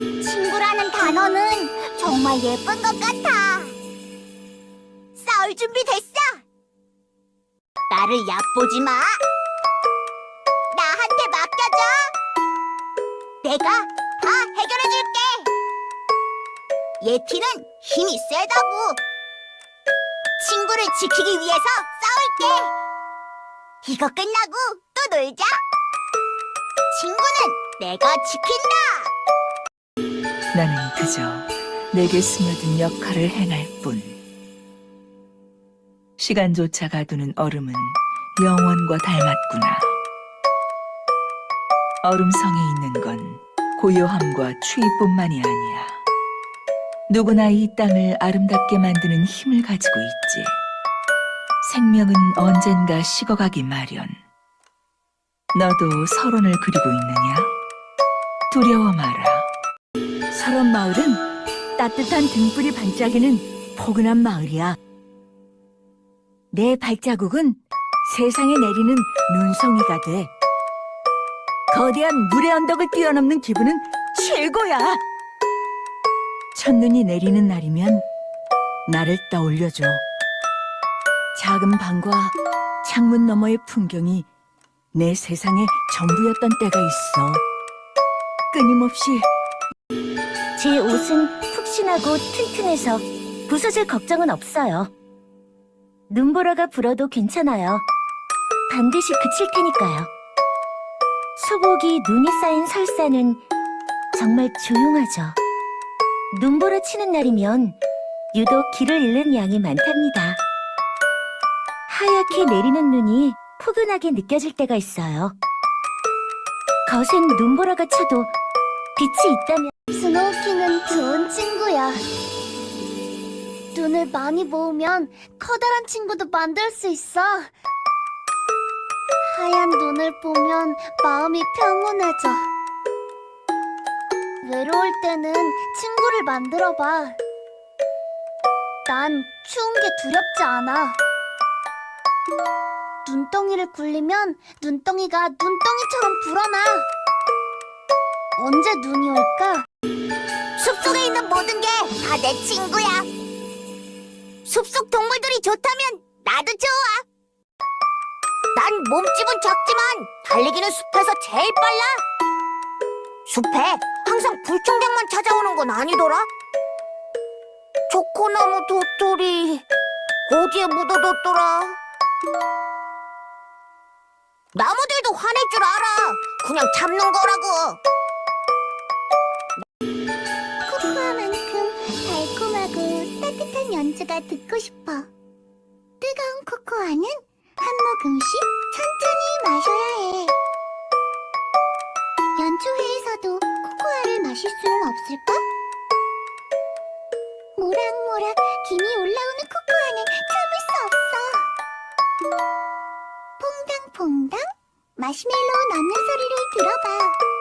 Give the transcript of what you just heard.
친구라는 단어는 정말 예쁜 것 같아. 싸울 준비 됐어. 나를 얕보지 마. 나한테 맡겨줘. 내가 다 해결해줄게. 예티는 힘이 세다고. 친구를 지키기 위해서 싸울게. 이거 끝나고 또 놀자. 친구는 내가 지킨다. 나는 그저 내게 스며든 역할을 행할 뿐. 시간조차 가두는 얼음은 영원과 닮았구나. 얼음성에 있는 건 고요함과 추위뿐만이 아니야. 누구나 이 땅을 아름답게 만드는 힘을 가지고 있지. 생명은 언젠가 식어가기 마련. 너도 서론을 그리고 있느냐? 두려워 마라. 서론 마을은 따뜻한 등불이 반짝이는 포근한 마을이야. 내 발자국은 세상에 내리는 눈송이가 돼. 거대한 물의 언덕을 뛰어넘는 기분은 최고야. 첫눈이 내리는 날이면 나를 떠올려줘. 작은 방과 창문 너머의 풍경이 내 세상의 전부였던 때가 있어. 끊임없이 제 옷은 푹신하고 튼튼해서 부서질 걱정은 없어요. 눈보라가 불어도 괜찮아요. 반드시 그칠 테니까요. 수복이 눈이 쌓인 설산은 정말 조용하죠. 눈보라 치는 날이면 유독 길을 잃는 양이 많답니다. 하얗게 내리는 눈이 포근하게 느껴질 때가 있어요. 거센 눈보라가 쳐도 빛이 있다면 스노우키는 좋은 친구야. 눈을 많이 모으면 커다란 친구도 만들 수 있어. 하얀 눈을 보면 마음이 평온해져. 외로울 때는 친구를 만들어봐. 난 추운 게 두렵지 않아. 눈덩이를 굴리면 눈덩이가 눈덩이처럼 불어나. 언제 눈이 올까? 숲속에 있는 모든 게 다 내 친구야. 숲속 동물들이 좋다면 나도 좋아. 난 몸집은 작지만 달리기는 숲에서 제일 빨라. 숲에 항상 불청객만 찾아오는 건 아니더라. 초코나무 도토리 어디에 묻어뒀더라. 나무들도 화낼 줄 알아. 그냥 잡는 거라고. 따뜻한 연주가 듣고 싶어. 뜨거운 코코아는 한 모금씩 천천히 마셔야 해. 연주회에서도 코코아를 마실 수는 없을까? 모락모락 김이 올라오는 코코아는 참을 수 없어. 퐁당퐁당 마시멜로우 넣는 소리를 들어봐.